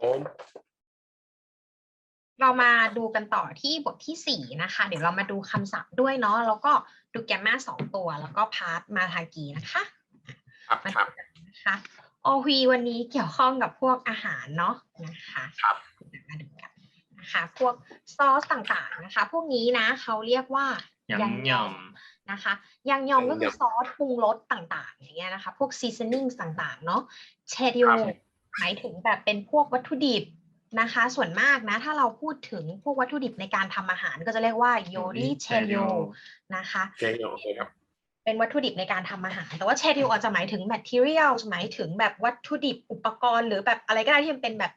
ผมเรามาดูกันต่อที่บทที่สี่นะคะ เดี๋ยวเรามาดูคำศัพท์ด้วยเนาะแล้วก็ดูแกมมาสองตัว แล้วก็พาร์ทมาทากีนะคะครับมาครับดูกันนะคะโอวีวันนี้เกี่ยวข้องกับพวกอาหารเนาะนะคะครับมาดูกันนะคะพวกซอสต่างๆนะคะ พวกนี้นะเขาเรียกว่า양념นะคะยังยอมก็คือยังยอมซอสปรุงรสต่างๆ อย่างเงี้ยนะคะ พวกซีซันนิ่งต่างๆ เนาะเชดิคโอรับ หมายถึงแบบเป็นพวกวัตถุดิบนะคะ ส่วนมากนะ ถ้าเราพูดถึงพวกวัตถุดิบในการทำอาหารก็จะเรียกว่าโยริเชดิโอ재료นะคะโอเคโอเคครับเป็นวัตถุดิบในการทำอาหาร แต่ว่าเชดิโออาจจะหมายถึง material หมายถึงแบบวัตถุดิบอุปกรณ์ หรือแบบอะไรก็ได้ที่มันเป็นแบบ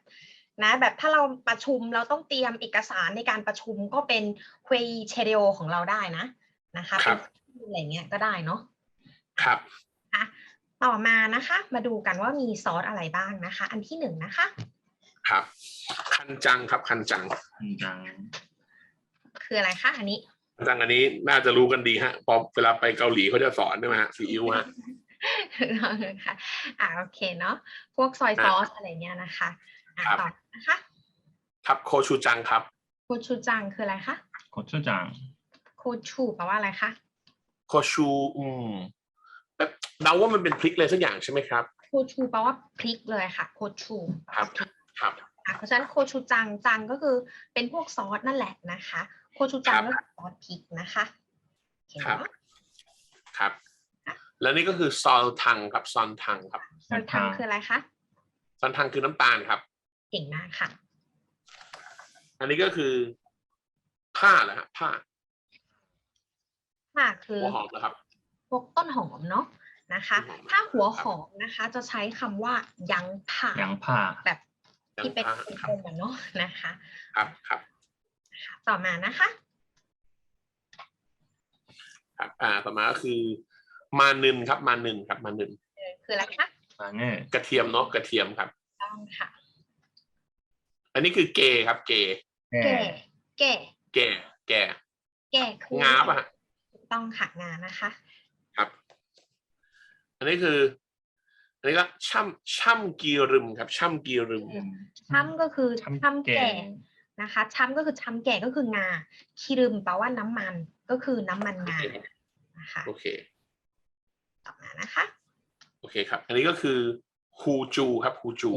นะแบบถ้าเราประชุมเราต้องเตรียมเอกสารในการประชุมก็เป็น q u e ch e d i o ของเราได้นะนะคะครับเป็นอะไรเงี้ยก็ได้เนาะครับนะคะ ต่อมานะคะ มาดูกันว่ามีซอสอะไรบ้างนะคะ อันที่หนึ่งนะคะ ครับ คันจังครับคันจังคันจัง คืออะไรคะอันนี้คันจังอันนี้น่าจะรู้กันดีฮะพอเวลาไปเกาหลีเขาจะสอนใช่ไหมฮะซีอิ๊วฮะค่ะอ่าโอเคเนาะพวกซอยซอสอะไรเนี้ยนะคะอ่าต่อนะคะครับโคชูจังครับ โคชูจังคืออะไรคะโคชูจัง โคชูแปลว่าอะไรคะโคชูอืม เดาว่ามันเป็นพริกเลยสักอย่างใช่ไหมครับโคชูแปลว่าพริกเลยค่ะโคชูครับครับอะเพราะฉะนั้นโคชูจังจังก็คือเป็นพวกซอสนั่นแหละนะคะ โคชูจังครับก็คือซอสพริกนะคะโอเคครับเนาะครับ แล้วนี่ก็คือซอลทังครับซอนทังครับซอสทังคืออะไรคะซอนทังคือน้ำตาลครับเก่งมากค่ะ อันนี้ก็คือผ้าเหรอฮะผ้าค่ะคือหัวหอมนะครับพ วกต้นหอมเนาะนะคะ ถ้าหัวหอมนะคะ จะใช้คำว่ายังผ่ายังผ่าแบบที่เป็นกลมๆเนาะนะคะ ครับครับต่อมานะคะครับอ่าต่อมาก็คือ มานึนครับมานึนครับมานึนคืออะไรคะมาเน่กระเทียมเนาะกระเทียมครับต้องค่ะ อันนี้คือเกครับ เกเกเกเกเกเกคืองาบอะต้องค่ะงานะคะนนี้คือ อันนี้ก็ช่ำช่ำกีรึมครับ ช่ำกีรึม ช้ำก็คือช้ำแก่ 참깨 นะคะ ช้ำก็คือช้ำแก่ก็คืองาคีรึมแปลว่าน้ำมันก็คือน้ำมันงานะคะ โอเค ต่อมานะคะ โอเคครับ อันนี้ก็คือฮูจูครับฮูจู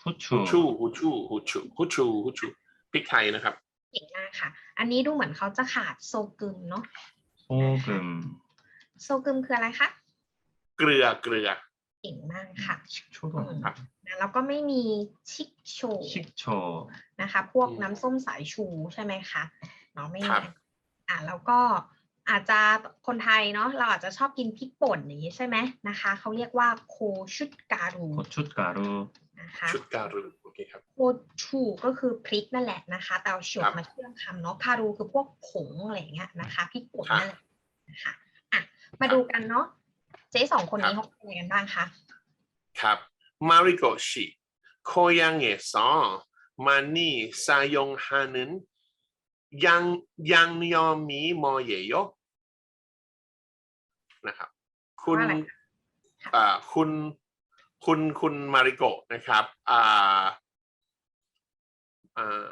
후추 ฮูชู 후추 ฮูชูฮูชูฮูชูฮูชูพริกไทยนะครับ เก่งมากค่ะ อันนี้ดูเหมือนเขาจะขาดโซกึมเนาะ 소금 โซกึมคืออะไรคะ เ กลือเกลือเก่งมากค่ะชิกโชครับนะแล้วก็ไม่มีชิกโชชิกโชนะคะ พวกน้ำส้มสายชูใช่ไหมคะเนาะไม่มีอ่าแล้วก็อาจจะคนไทยเนาะเราอาจจะชอบกินพริกป่นอย่างนี้ใช่ไหมนะคะเขาเรียกว่าโคชุดการูโคชุดการูนะคะชุดการูโคชูก็คือพริกนั่นแหละนะคะ แต่เอาเฉียวมาเชื่อมคำเนาะคารูคือพวกผงอะไรเงี้ยนะคะพริกป่นนั่นแหละนะคะอะมาดูกันเนาะ เจ๊สองคนนี้เขาเป็นยังไงกันบ้างคะครับมาริโกชิโคยังเงซอมานี่ซายงฮานินยังยังยอมมีมอเยยกนะครับ คุณอ่าคุณคุณคุณมาริโกนะครับอ่าอ่า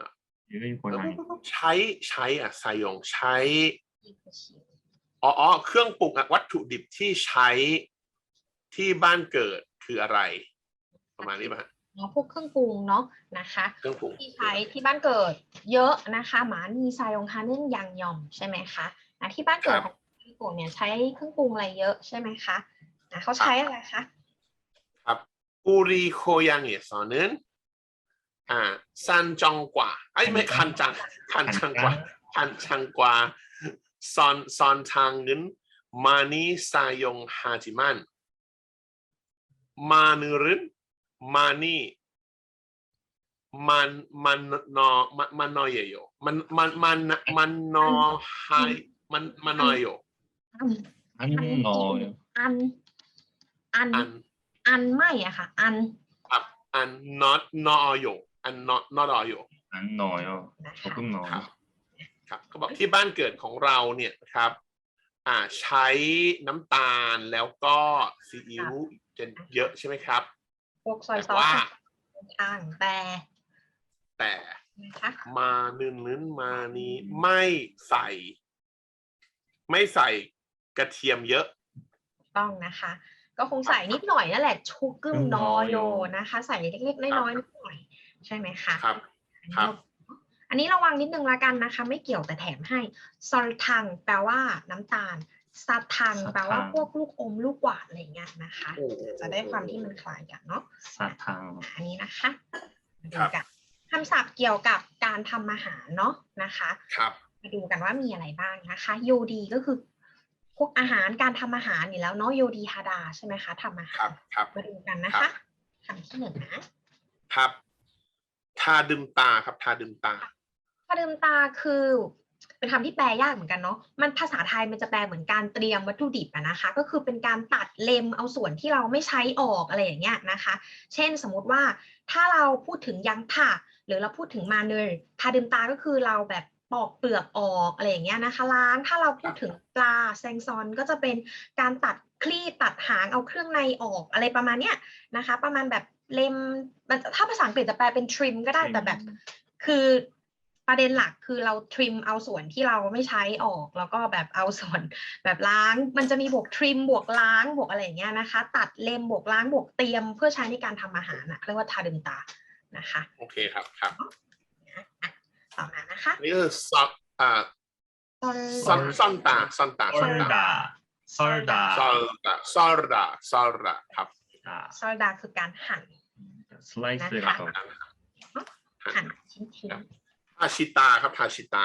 ใช้ใช้อะซายงใช้ อ๋ออ๋อเครื่องปรุงอะวัตถุดิบที่ใช้ที่บ้านเกิดคืออะไร ประมาณนี้ป่ะฮะเนาะพวกเครื่องปรุงเนาะนะคะเครื่องปรุงที่ใช้ที่บ้านเกิดเยอะนะคะ หมานีไซองคาเน่นยังยอมใช่ไหมคะนะที่บ้านเกิดของญี่ปุ่นเนี่ยใช้เครื่องปรุงอะไรเยอะใช่ไหมคะนะเขาใช้อะไรคะครับอุริโคยังเอซอนึนอ่าซันจองกว่าไอ้ยไม่คันจังคันจังกว่าคันจังกว่า ซอนซอนทางนึนมานีซายงฮาจิมันมานึรึนมานีมันมันนอมันมันนอเยโยมันมันมันมันนอไฮมันมันนอโยอันนออันอันอันไม่อะค่ะ อันครับอัน not นอโยอัน not not โยอันนอโยผมเพิ่งนอย ครับเขาบอกที่บ้านเกิดของเราเนี่ยนะครับอ่าใช้น้ำตาลแล้วก็ซีอิ๊วจะเยอะใช่ไหมครับพวกซอยซแต่อสว่าทางแต่แต่นะคะมานึนนึนมานี้ไม่ใส่ ไม่ใส่กระเทียมเยอะ ต้องนะคะ ก็คงใส่นิดหน่อยนั่นแหละชูกึ่งนอโยนะคะ ใส่เล็กๆน้อยๆนิดหน่อย ใช่ไหมคะครับอันครันี้บ อันนี้ระวังนิดนึงละกันนะคะ ไม่เกี่ยวแต่แถมให้ซอลทังแปลว่าน้ำตาลซาทังซาทังแปลว่าพวกลูกอมลูกหวานอะไรอย่างเงี้ยนะคะโอ้จะได้ความที่มันคล้ายกันเนาะ사탕อันนี้นะคะมาคดูรับกันคำศัพท์เกี่ยวกับการทำอาหารเนาะนะคะครับมาดูกันว่ามีอะไรบ้างนะคะโยดีก็คือพวกอาหารการทำอาหารอยู่แล้วเนาะโยดีฮาดาใช่ไหมคะทำอาคหารัรบครับมาดูกันนะครัคะบคำที่หนึ่งนะครับ ทาดึมตาครับ ทาดึมตาพา ลืมตาคือเป็นคำที่แปลยากเหมือนกันเนาะ มันภาษาไทยมันจะแปลเหมือนการเตรียมวัตถุดิบอะนะคะ ก็คือเป็นการตัดเล็มเอาส่วนที่เราไม่ใช้ออกอะไรอย่างเงี้ยนะคะ เช่นสมมติว่าถ้าเราพูดถึงยังผ่าหรือเราพูดถึงมาเนยพาลืมตาก็คือเราแบบปอกเปลือกออกอะไรอย่างเงี้ยนะคะล้างถ้าเราพูดถึงปลาแซงซอนก็จะเป็นการตัดคลี่ตัดหางเอาเครื่องในออกอะไรประมาณเนี้ยนะคะ ประมาณแบบเล็มถ้าภาษาอังกฤษจะแปลเป็น trim ก็ได้แต่แบบ คือ ประเด็นหลักคือเราทริมเอาส่วนที่เราไม่ใช้ออก แล้วก็แบบเอาส่วนแบบล้าง มันจะมีบวกทริมบวกล้างบวกอะไรอย่างเงี้ยนะคะ ตัดเลมบวกล้างบวกเตรียมเพื่อใช้ในการทำอาหารนะเรียกว่าทาดึงตานะคะโอเคครับครับต่อมานะคะนี่คือซับอ่าซันซันตาซันตาซันตาซอลดาซอลดาซอลดาซอลดาครับซอลดาคือการหั่นสไลซ์เลคะหั่นชิ้นๆ ทาชิตาครับทาชิตา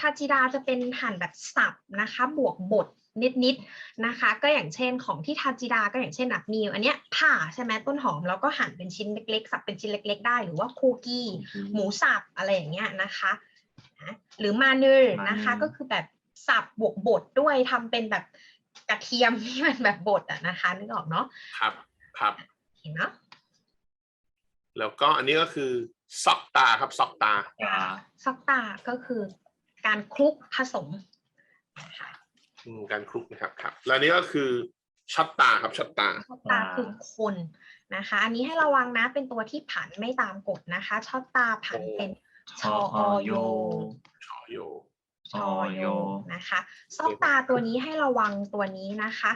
ทาชิตาจะเป็นหั่นแบบสับนะคะ บวกบดนิดๆนนะคะ ก็อย่างเช่นของที่ทาจิดาก็อย่างเช่นนับมีอันเนี้ยผ่าใช่ไหมต้นหอมแล้วก็หั่นเป็นชิ้นเล็กๆ สับเป็นชิ้นเล็ก ๆ ได้หรือว่าคูกี้ หมูสับอะไรอย่างเงี้ยนะคะหรือมาเนอร์นะคะ ก็คือแบบสับบวกบดด้วยทำเป็นแบบกระเทียมที่มันแบบบดอะนะคะนึกออกเนาะครับครับเห็นเนาะแล้วก็อันนี้ก็คือ ซอกตาครับซอกตา 아, ซอกตาก็คือการคลุกผสมนะคะอืมการคลุกนะครับครับ แล้วอันนี้ก็คือช็อตตาครับช็อตตาชอบตาคือคนนะคะ อันนี้ให้ระวังนะเป็นตัวที่ผันไม่ตามกฎนะคะชอบตาผันเป็นชออโยชอโยชอโยนะคะซอกตาตัวนี้ให้ระวังตัวนี้นะคะ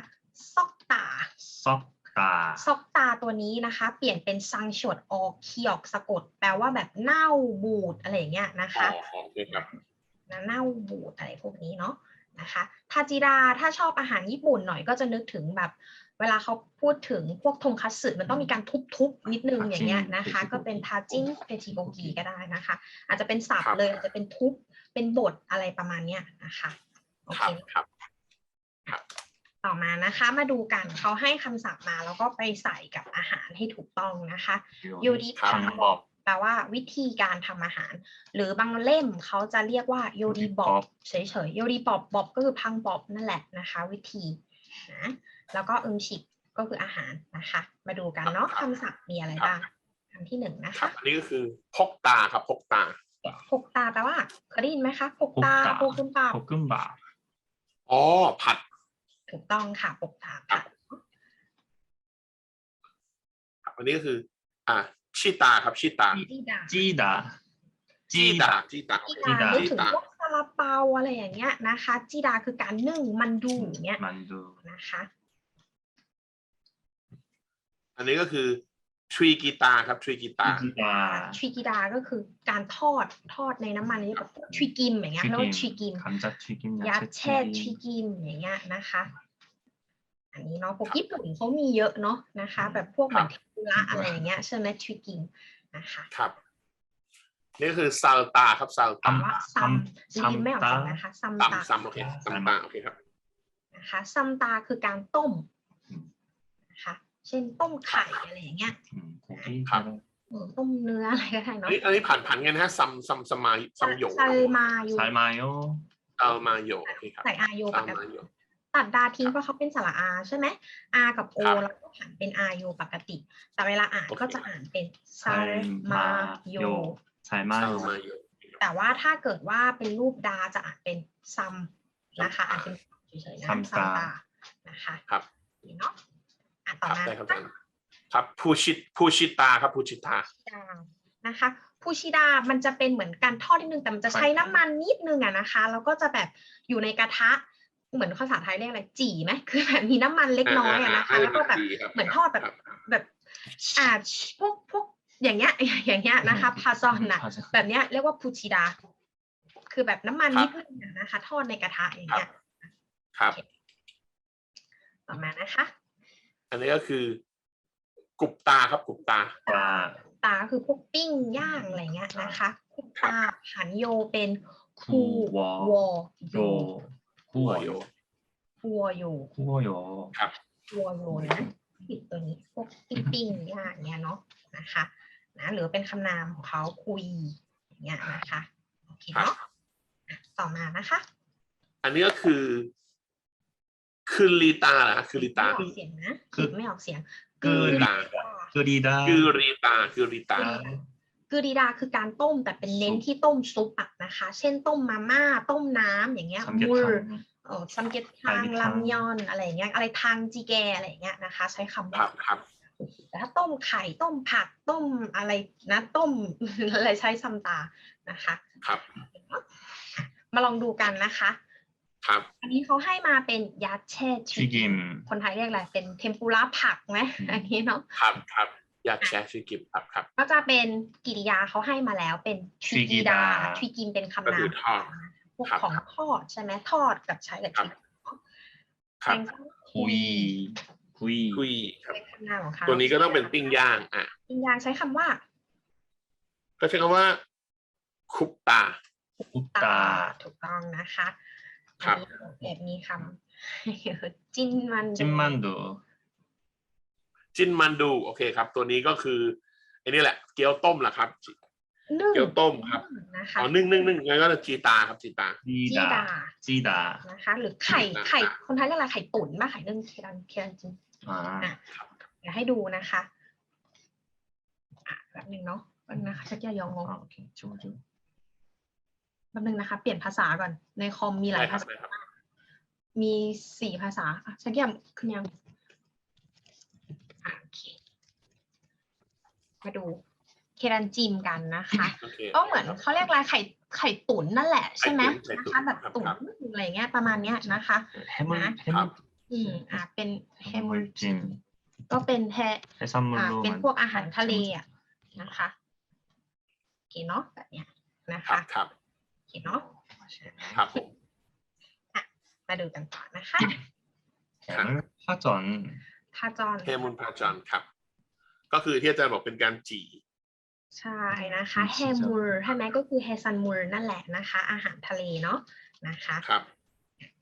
ซอกตา 썩다ซอกตาตัวนี้นะคะ เปลี่ยนเป็นซังชดออกเคียกสะกด แปลว่าแบบเน่าบูดอะไรอย่างเงี้ยนะอ๋อคะโอเคครับนะเน่าบูดอะไรพวกนี้เนาะนะคะทาจิดาถ้าชอบอาหารญี่ปุ่นหน่อยก็จะนึกถึงแบบ เวลาเขาพูดถึงพวกทงคัตสึมันต้องมีการทุบๆนิดนึงอย่างเงี้ยนะคะ ก็เป็นทาจินเปจิโกกิก็ได้นะคะ อาจจะเป็นสับครับเลยอาจจะเป็นทุบเป็นบดอะไรประมาณเนี้ยนะคะโอครัเคบครับ ต่อมานะคะ มาดูกันเขาให้คำสั่งมา แล้วก็ไปใส่กับอาหารให้ถูกต้องนะคะยูดิคำบอกแปลว่าวิธีการทำอาหาร หรือบางเล่มเขาจะเรียกว่ายูดิบอบเฉยๆยูดิบอบบอบก็คือพังบอบนั่นแหละนะคะ วิธีนะแล้วก็อึมฉิบก็คืออาหารนะคะ มาดูกันเนาะคำศัพท์มีอะไรบ้างคำที่หนึ่งนะคะนี่ก็คือพกตาครับพกตาพกตาแปลว่าเคยได้ยินไหมคะพกตาพกขึ้นบาพกขึ้นบาอ๋อผัด ถูกต้องค่ะปกตามค่ะวันนี้ก็คือ อะชีตาครับชีตาจีดาจีดาจีดาจีดาที่ดาถึงพวกซาลาเปาอะไรอย่างเงี้ยนะคะจีดาคือการนึ่งมันดูอย่างเงี้ยมันดูนะคะ อันนี้ก็คือ ทรีกีตาครับทรีกีตากีตาทรีกีตาก็คือการทอดทอดในน้ำมันนี่แบบทรีกิมอย่างเงี้ยแล้วทรีกิมจัดทรีกิมยัดแช่ทรีกิมอย่างเงี้ยนะคะ อันนี้เนาะพวกญี่ปุ่นเขามีเยอะเนาะนะคะ แบบพวกแบบทินเทมระอะไรอย่างเงี้ยใช่ไหมทรีกิมนะคะครับนี่คือซาลตาครับซาลตาซัมซัมไม่ออกเสีนะคะซัมตาซัมโอเคซัมตาโอเคครับนะคะซัมตาคือการต้มนะคะ เช่นต้มไข่อะไรอย่างเงี้ยครับต้มเนื้ออะไรก็ได้เนาะอันนี้ผ่านผ่านกันนะฮะซัมซัมสมมาซัมโยซัมาโยซัมาโยซัมาโยใส่อาโยปกติตัดดาทิ้งเพราะเขาเป็นสระอาใช่ไหมอากับโอเราก็ผ่านเป็นอาโยปกติ แต่เวลาอ่านก็จะอ่านเป็นซามาโยซามาโยแต่ว่าถ้าเกิดว่าเป็นรูปดาจะอ่านเป็นซัมนะคะอ่านเป็นเฉยๆนะซัมตานะคะครับ ต่อครับมาได้ครับนะคะอาจารย์ครับพูชิตพูชิตาครับพูชิตาดานะคะพูชิดามันจะเป็นเหมือนการทอดนิดนึงแต่มันจะใช้น้ำมันนิดนึงอะนะคะ แล้วก็จะแบบอยู่ในกระทะเหมือนภาษาไทยเรียกอะไรจี่ไหมคือแบบมีน้ำมันเล็กน้อยอะนะคะ แล้วก็แบบเหมือนทอดแบบแบบอ่าพวกพวกอย่างเงี้ยอย่างเงี้ยนะคะพาซอนอะ맞 아. แบบเนี้ยเรียกว่าพูชิดา คือแบบน้ำมันนิดนึงอะนะคะ ทอดในกระทะอย่างเงี้ยครับต่อมานะคะ อันนี้ก็คือกรุบตาครับกรุบตา ตาตาคือพวกปิ้งย่างอะไรเงี้ยนะคะกคุบตาผันโยเป็นคูวอโยคูวอโยคูวอโยคูวอโยครับคูวอโยนะผิดตัวนี้พวกปิ้งปิ้งย่างเนี้ยเนาะนะคะนะหรือเป็นคำนามของเขาคุยเนี้ยนะคะโอเคเนาะต่อมานะคะ อันนี้ก็คือ คือลีตาล่ะคือลีตาออกเสียงนะคือไม่ออกเสียงคือรีกือรีดาคือรีตาคือลีตาคือดีดาคือการต้มแต่เป็นเน้นที่ต้มซุปอันะคะ เช่นต้มมาม่าต้มน้ำอย่างเงี้ยมูลเออซัมเกตทางลำยอนอะไรเงี้ยอะไรทางจีแกอะไรเงี้ยนะคะ ใช้คำครับครับแต่ถ้าต้มไข่ต้มผักต้มอะไรนะต้มอะไรใช้ซัมตานะคะ ครับ มาลองดูกันนะคะ ครับ อันนี้เขาให้มาเป็นยาดเช่ชิกิม คนไทยเรียกอะไรเป็นเทมปุระผักไหมอันนี้เนาะครับครับยาดเช่ชิกิมครับครับก็จะเป็นกิริยาเขาให้มาแล้วเป็นชิกิดาชิกิมเป็นคำนามพวกของทอดใช่ไหมทอดกับใช้กับชิมรับคุยคุยคุยครับตัวนี้ก็ต้องเป็นปิ้งย่างอะปิ้งย่างใช้คำว่า ก็ใช้คำว่าคุปตาคุปตาถูกต้องนะคะ ครับแบบนี้คำจินมันจินมันดูจินมันดูโอเคครับ ตัวนี้ก็คืออันนี้แหละ เกี๊ยวต้มแหละครับ เกี๊ยวต้มครับอ๋อนึ่งนึ่งนึ่งงั้นก็จีตาครับจีตาจีตาจีตานะคะ หรือไข่ไข่คนไทยเรียกอะไรไข่ตุ๋นมาไข่นึ่งเคียนเคียนจีอ่าเดี๋ยวให้ดูนะคะอะแบบนึงเนาะนะคะชักจะยองงงโอเคชูชู ป๊บนึงนะคะ เปลี่ยนภาษาก่อน ในคอมมีหลายภาษา มีสี่ภาษาค่ะสักอย่างขึ้นยังโอเค มาดูเครันจิมกันนะคะ ก็เหมือนเขาเรียกอะไรไข่ไข่ตุ๋นนั่นแหละใช่ไหมนะคะแบบตุ๋นอะไรเงี้ยประมาณเนี้ยนะคะนะอืมอ่าเป็นแฮมูจิมก็เป็นแฮอาเป็นพวกอาหารทะเลอะนะคะโอเคเนาะแบบเนี้ยนะคะ เคเนาะครับผมมาดูกันต่อนะคะทั้งพาจอนพาจอนเฮมุนพาจอนครับ ก็คือที่อาจารย์บอกเป็นการจีใช่นะคะเฮมูลใช่ไหมก็คือเฮซันมูลนั่นแหละนะคะ อาหารทะเลเนาะนะคะครับ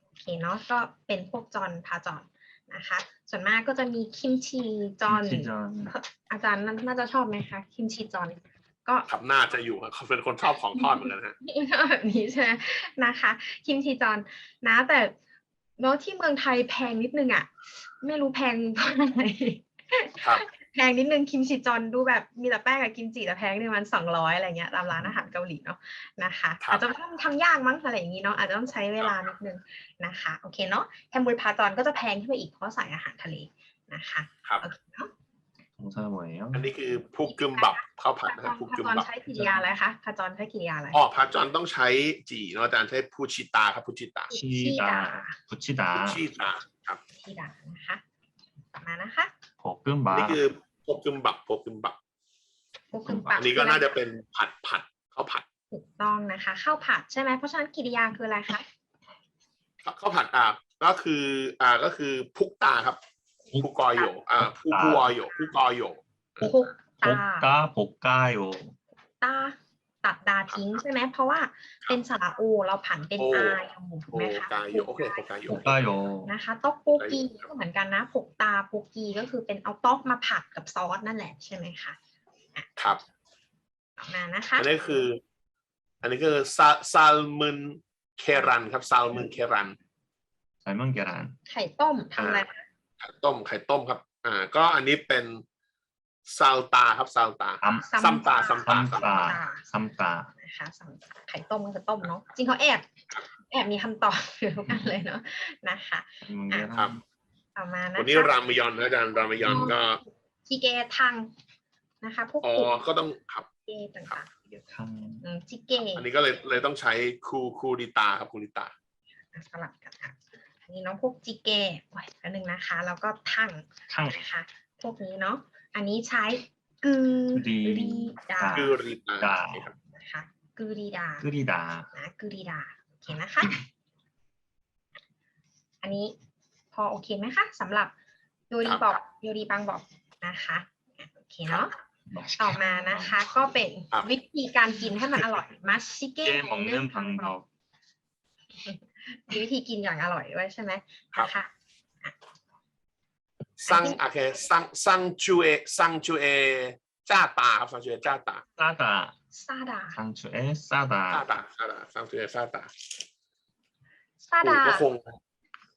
โอเคเนาะก็เป็นพวกจอนพาจอนนะคะ ส่วนมากก็จะมีคิมชีจอนอาจารย์น่าจะชอบไหมคะคิมชีจอน ก็ขับหน้าจะอยู่ครับเขาเป็นคนชอบของทอดเหมือนกันฮะแบบนี้ใช่ไหมนะคะ คิมชีจอนนะ แต่เนาะที่เมืองไทยแพงนิดนึงอะ ไม่รู้แพงเพราะอะไรครับแพงนิดนึงคิมชิจอนดูแบบมีแต่แป้งกับกิมจิแต่แพงนี่มันสองร้อยอะไรเงี้ยตามร้านอาหารเกาหลีเนาะนะคะครับอาจจะต้องทำยากมั้งอะไรอย่างนี้เนาะอาจจะต้องใช้เวลานิดนึงนะคะโอเคเนาะแฮมบูร์พาจอนก็จะแพงขึ้นไปอีกเพราะใส่อาหารทะเลนะคะครับโอเคเนาะ ของสมัยอันนี้คือพุกกึมบับข้าวผัดนะครับพุกกึมบับขจรใช้กิริยาอะไรคะขจรใช้กิริยาอะไรอ๋อพาจรต้องใช้จีเนาะอาจารย์ใช้พูชิตาครับพูชิตาชีตาพูชิตาพูชิตาครับพูชิตานะคะมานะคะภูกึมบับนี่คือพุกึมบับภูกึมบับภูกึมบับอันนี้ก็น่าจะเป็นผัดผัดข้าวผัดถูกต้องนะคะข้าวผัดใช่ไหมเพราะฉะนั้นกิริยาคืออะไรคะข้าวผัดอะก็คืออ่าก็คือพุกตาครับ ผู้กอโยอ่าผู้ผู้กอโยผู้กอโยผูกตาก้าผูกกาาโยตาตัดดาทิ้งใช่ไหมเพราะว่าเป็นสระอเราผันเป็นอาโยถูกไหมคะผูกกาโยอผูกกาโยผูกโยนะคะต๊อกโกกีก็เหมือนกันนะผูกตาผูกกีก็คือเป็นเอาต๊อกมาผัดกับซอสนั่นแหละใช่ไหมคะครับออมานะคะอันนี้คือ อันนี้คือซาซาลมอนเครันครับซาลมอนเครันซาลมอนเครันไข่ต้มทำอะไร ต้มไข่ต้มครับ อ่า ก็อันนี้เป็นซาลตาครับซาลตาซัมตาซัมตาซัมตาซัมตาซัมตาไข่ต้มมันจะต้มเนาะจริงเขาแอบแอบมีคำตอบอยู่ทุกอันเลยเนาะนะคะครับต่อมานะวันนี้รามยอนอาจารย์รามยอนก็จีเกทางนะคะพวกอ๋อก็ต้องครับเกต่างๆจิเกอันนี้ก็เลยเลยต้องใช้คูคูดิตาครับคูดิตาสลับกันค่ะันนี้เนาะพวกจิเกปล่อยแป๊นึ่งนะคะ แล้วก็ทั้งทั้งนะคะ พวกนี้เนาะ อันนี้ใช้กืรีดากืรีดานะคะกืรีดากืรีดานะกืรีดาโอเคนะคะ อันนี้พอโอเคไหมคะสำหรับโยรีบอกโยรีบางบอกนะคะโอเคเนาะต่อมานะคะ ก็เป็นวิธีการกินให้มันอร่อยมัชชิเก้มองเนื้องพังเรา มีวิธีกินอย่างอร่อยด้วยใช่ไหมนะคะซังโอเคซังซังจูเอซังจูเอจ้าตาครับซังจูเอจ้าตาจ้าตาซาดาซังจูเอซาดาซาดาซาดาซังจูเอซาดาซาดาคง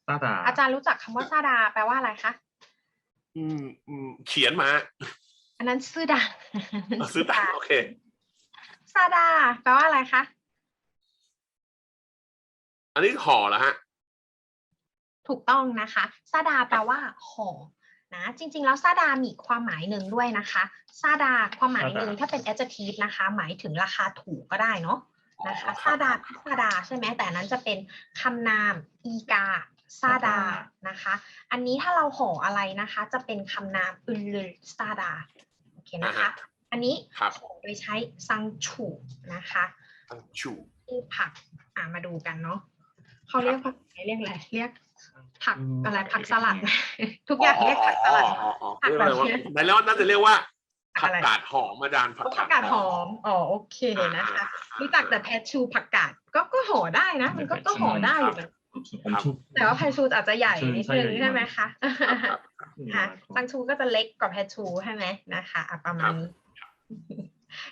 ซาดา อาจารย์รู้จักคำว่าซาดา แปลว่าอะไรคะอืมอืมเขียนมา อันนั้นซื่อดาซื่อดาโอเคซาดา แปลว่าอะไรคะ อันนี้ห่อแล้วฮะ ถูกต้องนะคะซาดาแปลว่าห่อนะจริง ๆ แล้วซาดามีความหมายหนึ่งด้วยนะคะซาดาความหมายหนึ่งซาดาถ้าเป็น adjective นะคะ หมายถึงราคาถูกก็ได้เนาะนะคะอ๋อคซารับดาซาดาใช่ไหมแต่อันนั้นจะเป็นคำนามอีกาซาดานะคะ อันนี้ถ้าเราห่ออะไรนะคะ จะเป็นคำนามอึลลซาดาโอเคนะคะ อันนี้ครับห่อโดยใช้ซังชูนะคะซังชูคือผักอ่ามาดูกันเนาะ เขาเรียกผักเรียกอะไรเรียกผักอะไรผักสลัด ทุกอย่างเรียกผักสลัดผักอะไแบบแต่แล้วน่าจะเรียกว่าผักกาดหอมอาจารย์ผักกาดหอมอ๋อโอเคนะคะรู้จักแต่แพชชูผักกาดก็ก็ห่อได้นะ มันก็ก็ห่อได้อยู่นะแต่ว่าแพชชูอาจจะใหญ่นิดนึงใช่ไหมคะค่ะซังชูก็จะเล็กกว่าแพชชูใช่ไหมนะคะประมาณนี้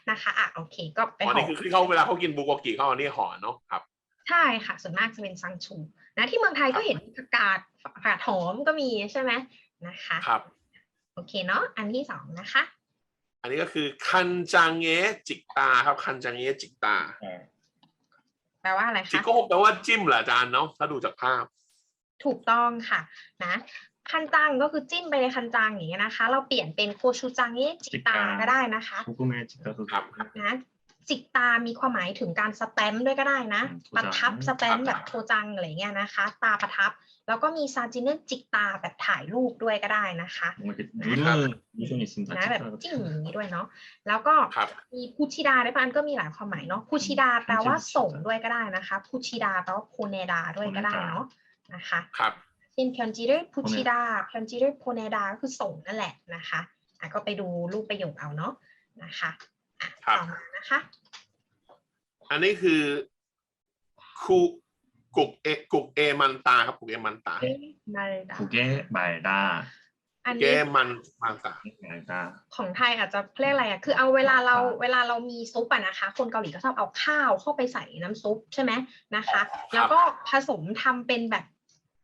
นะคะอะโอเค ก็ไปห่อนี่คือเขาเวลาเขากินบุกโกกิเขาอันนี้ห่อเนาะครับ ใช่ค่ะ ส่วนมากจะเป็นซังชูนะที่เมืองไทยก็เห็นผักกาดผักหอมก็มีใช่ไหมนะคะครับโอเคเนาะอันที่สองนะคะ อันนี้ก็คือคันจังเงจิกตาครับคันจังเงจิกตาแปลว่าอะไรคะจิกก็คงแปลว่าจิ้มแหละอาจารย์เนาะถ้าดูจากภาพ ถูกต้องค่ะ นะคันจังก็คือจิ้มไปในคันจังอย่างนี้นะคะ เราเปลี่ยนเป็นโคชูจังเงจิกตาก็ได้นะคะครับนะ จิกตามีความหมายถึงการสแตมป์ด้วยก็ได้นะ ประทับสแตมป์แบบโคจังอะไรเงี้ยนะคะ ตาประทับ แล้วก็มีซาจินเนจิกตาแบบถ่ายรูปด้วยก็ได้นะคะนะแบบจิ้งอย่นี้ด้วยเนาะแล้วก็มีพุชิดาได้ปานก็มีหลายความหมายเนาะพุชิดาแปลว่าส่งด้วยก็ได้นะคะพุชิดาแปลว่าโคเนดาด้วยก็ได้เนาะนะคะครับเช่นพียนจิเร่พุชิดาเพีอนจิเร่โคเนดาก็คือส่งนั่นแหละนะคะอะก็ไปดูรูปประโยคเอาเนาะนะคะ ต่อมานะคะ อันนี้คือคูกุกเอกุกเอมันตาครับกุกเอมันตา เอ๊ะมาเลยดา 국에 말다. อัน เก นี้ มันมันตา 말다. ของไทยอาจจะเรียกอะไรอ่ะคือเอาเวลาเราเวลาเรามีซุปอะนะคะ คนเกาหลีก็ชอบเอาข้าวเข้าไปใส่น้ำซุปใช่ไหมนะคะ แล้วก็ผสมทำเป็นแบบ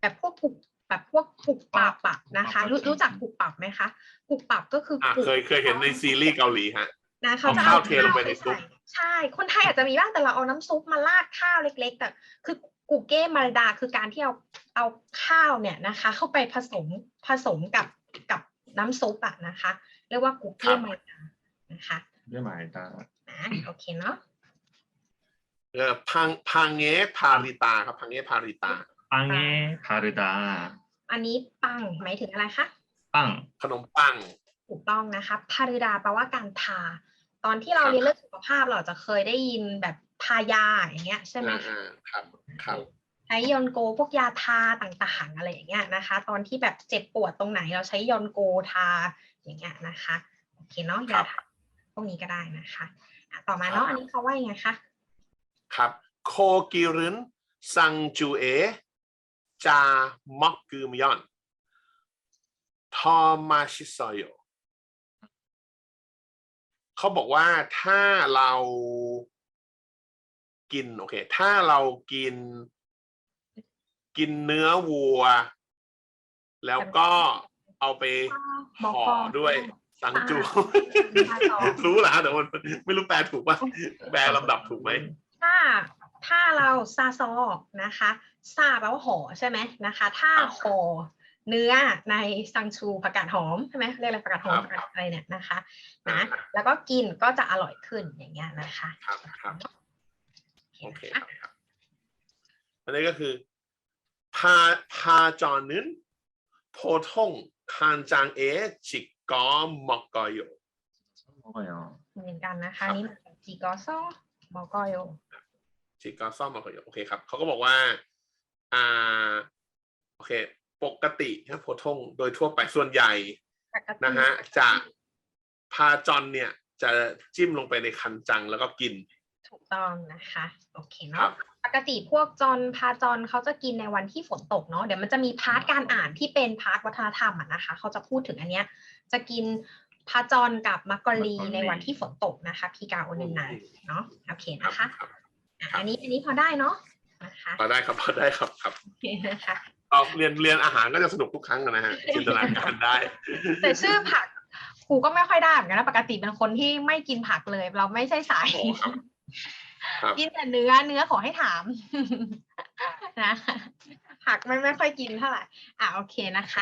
แบบพวกปุกแบบพวกปุกปับอะนะคะ รู้รู้จักปุกปับไหมคะปุกปับก็คือ อ่ะ ปุก เคยเคยเห็นในซีรีส์เกาหลีฮะ นะเขาจะเอาข้าวลงไปในซุปใช่ คนไทยอาจจะมีบ้างแต่เราเอาน้ำซุปมาราดข้าวเล็ก ๆ แต่คือกูเก้มาลดาคือการที่เอาเอาข้าวเนี่ยนะคะ เข้าไปผสมผสมกับกับน้ำซุปอะนะคะ เรียกว่ากูเก้มาลดานะคะเรียกมาลดานะโอเคเนาะเออพังพังเงพาริตาครับพังเงพาริตาปังเงพาริตา อันนี้ปังหมายถึงอะไรคะปังขนมปังถูกต้องนะคะพาริดาแปลว่าการทา ตอนที่เราครับเรียนเรื่องสุขภาพเราจะเคยได้ยินแบบทายาอย่างเงี้ยใช่ไหมคะอ่าๆครับครับใช้ยอนโกพวกยาทาต่างๆอะไรอย่างเงี้ยนะคะ ตอนที่แบบเจ็บปวดตรงไหนเราใช้ยอนโกทาอย่างเงี้ยนะคะโอเคเนาะครัยาบทาพวกนี้ก็ได้นะคะอะต่อมาเนาะอันนี้เขาว่ายังไงคะครับโคกิรึนซังจูเอจามอกกืมยอนทอมาชิโซโย เขาบอกว่าถ้าเรากินโอเค ถ้าเรากิน กินเนื้อวัว แล้วก็เอาไปบอกห่อพอด้วยสังจูอ่าต่อรู้เหรอแต่มันไม่รู้แปลถูกป่ะแปลลำดับถูกไหมถ้าถ้าเราซาซอนะคะซาแปลว่าห่อใช่ไหมนะคะ ถ้าครับห่อ เนื้อในซังชูผักกาดหอมใช่ไหมเรียกอะไรผักกาดหอมผักกาดอะไรเนี่ยนะคะนะแล้วก็กินก็จะอร่อยขึ้นอย่างเงี้ยนะคะครับโอเคครับอันนี้ก็คือพาพาจอนึนโพทงทานจางเอจิกกอมอกกอยเหมือนกันนะคะนี่จิกอซอมอกกอยจิกอซอมอกกอยโอเคครับเขาก็บอกว่าอ่าโอเค ปกตินะโพทงโดยทั่วไปส่วนใหญ่ปกตินะฮะจากพาจอนเนี่ย จะจิ้มลงไปในคันจังแล้วก็กิน ถูกต้องนะคะ โอเคครัเนาะบปกติพวกจอนพาจอนเขาจะกินในวันที่ฝนตกเนาะเดี๋ยวมันจะมีพาร์ทการอ่านที่เป็นพาร์ทวัฒนธรรมอะนะคะ เขาจะพูดถึงอันเนี้ย จะกินพาจอนกับมักกะลีมักกะลีในวันที่ฝนตกนะคะพีกาโอนึนนาเนาะโอเคครับนะคะครับอะครับอันนี้อันนี้พอได้เนาะนะคะพอได้ครับพอได้ครับครับโอเคนะคะ เอาเรียนเรียนอาหารก็จะสนุกทุกครั้งนะฮะจินตนาการได้ แต่ชื่อผักครูก็ไม่ค่อยได้เหมือนกันนะปกติเป็นคนที่ไม่กินผักเลย เราไม่ใช่สายโอ้ครับครับกินแต่เนื้อเนื้อขอให้ถามนะผักไม่ไม่ค่อยกินเท่าไหร่อะโอเคนะคะ